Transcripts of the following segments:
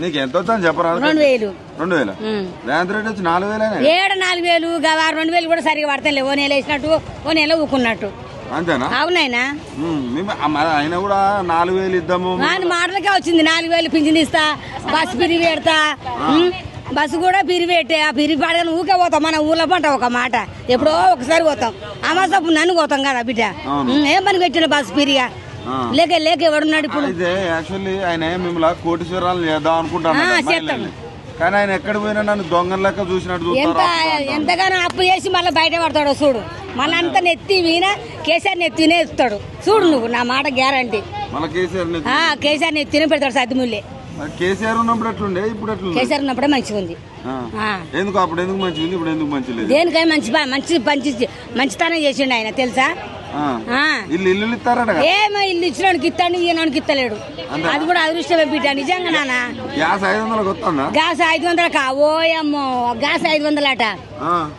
నీకు? ఎంత వద్దని చెప్పరా? రెండు వేలు. రెండు వేల. రేవంత్ రెడ్డి వచ్చి నాలుగు వేలేనే ఏడు నాలుగు వేలు? గవా రెండు వేలు కూడా సరిగా పడతాయి ఓ నెల వేసినట్టు ఓ నెల ఊకున్నట్టు. అంతేనా? మరి ఆయన కూడా నాలుగు వేలు ఇద్దాము. మాటలకే వచ్చింది. నాలుగు వేలు పింఛన్ ఇస్తా బస్సు పిరిగి పెడతా బస్సు కూడా పిరిగి పెట్టే ఆ పిరిగి పడగానే ఊకే పోతాం. మన ఊర్లో పంట ఒక మాట. ఎప్పుడో ఒకసారి పోతాం. అమాసపు నన్ను పోతాం కదా బిడ్డ. ఏం పని పెట్టిన బస్సు పిరిగా. లేక లేక ఎవడున్నాడు ఇప్పుడు. అయితే యాక్చువల్లీ ఆయన మిమ్మల్ని కోటీశ్వరాలు చేద్దాం అనుకుంటాను. కానీ ఆయన ఎక్కడ పోయినా నన్ను దొంగల లెక్క చూసినట్టు ఎంత ఎంతగానో అప్పు చేసి మళ్ళీ బయట పడతాడు చూడు. మళ్ళీ అంత నెత్తి వీణ కేసీఆర్ నెత్తినే ఇస్తాడు చూడు నువ్వు నా మాట గ్యారంటీ. కేసీఆర్ నెత్తినే పెడతాడు సద్దిముల్లే. కేసీఆర్ ఉన్నప్పుడు ఎట్లుండే? ఇప్పుడు కేసీఆర్ ఉన్నప్పుడే మంచిగా ఉంది. ఎందుకు? అప్పుడు ఎందుకు మంచిగా ఉంది? ఇప్పుడు ఎందుకు మంచి లేదు? దేనికై మంచి మంచి మంచి మంచితనం చేసిండు ఆయన తెలుసా. ఇల్లు ఇల్లు ఇస్తారట కదా. ఏమో ఇల్లు ఇచ్చినోడికి ఇస్తాడు ఈయనోడికి ఇస్తలేడు. అది కూడా అదృష్టమే బిడ్డ నిజంగా నాన్న. గ్యాస్ ఐదు వందలకు వస్తుందా? గ్యాస్ ఐదు వందలకా ఓయమ్మో గ్యాస్ ఐదు వందలట. ఆ.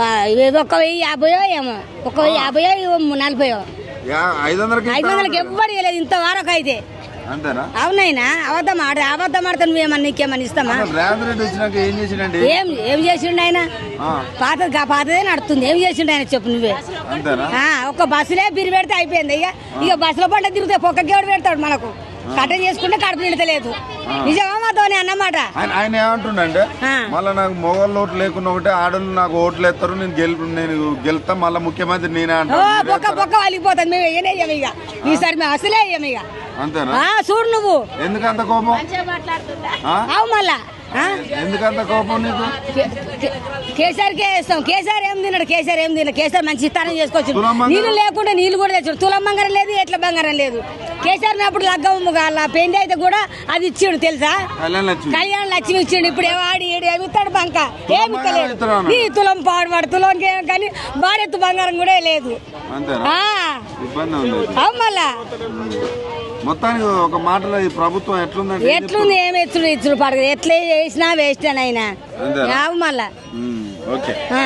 ఆ, ఇది ఒక వెయ్యి యాభైయో ఏమో ఒక వెయ్యి యాభైయో నలభైయో. ఐదు వందలకి ఐదు వందలకి. ఎవ్వరు అయితే. అంతేనా అవునైనా అబద్ధం ఆడ అబద్ధం ఆడితే నువ్వేమన్నా నీకేమన్నా ఇస్తామా? ఏం ఏం చేసిండు ఆయన? ఆ. పాతది కా- పాతదే నడుతుంది. ఏం చేసిండు ఆయన చెప్పు నువ్వే? ఆ, ఒక్క బస్సులే బిరి పెడితే అయిపోయింది. ఇక ఇక బస్సులో పంట తిరిగితే పొక్కకి ఎవడు పెడతాడు మనకు? కట్ట చేసుకుంటే కడుపు నిండతలేదు. నిజమా మాతోని అన్నమాట? ఆయన ఆ. మళ్ళీ నాకు మొగోళ్ళు ఓట్లు లేకుండా ఒకటే ఆడోళ్ళు నాకు ఓట్లు వేస్తారు నేను గెలు నేను గెలుతా మళ్ళీ ముఖ్యమంత్రి నేనే ఓ అంటాను పొక్క పొక్క వలిగిపోతుంది మేము వేయనేయం ఇక. ఈసారి మేము అసలే ఇక. అంతేనా? ఆ, చూడు నువ్వు. ఎందుకంత కోపం? ఆ? అవు మళ్ళా? ఎందుకంత కోపం నీకు? కేసీఆర్కే వేస్తాం. కేసీఆర్ ఏం తిన్నాడు కేసీఆర్ ఏం తిన్నాడు కేసీఆర్ మంచి స్థానం చేసుకోవచ్చు? నీళ్ళు లేకుండా నీళ్ళు కూడా తెచ్చాడు. తులం బంగారం లేదు ఎట్ల బంగారం లేదు. కేసీఆర్ అప్పుడు లగ్గమ్మ కాల పెండి అయితే కూడా అది ఇచ్చిండు తెలుసా? కళ్యాణ్ లక్ష్మి. ఇచ్చిండు. ఇప్పుడు ఆడి ఏడు ఏమి ఇస్తాడు బంక. ఏమి బంగారం ఇస్తలేడు ఇస్తున్నాను. ఈ తులం పాడువాడు తులం కానీ బాడెత్తు బంగారం కూడా లేదు. మళ్ళా. మొత్తానికి ఒక మాటలో ఈ ప్రభుత్వం ఎట్లుందంటే ఎట్లుంది? ఏమి ఎత్తుడు ఇచ్చుడు పడదు ఎట్లా చేసినా వేస్ట్ అయినా? అవు మళ్ళా. ఓకే. ఆ.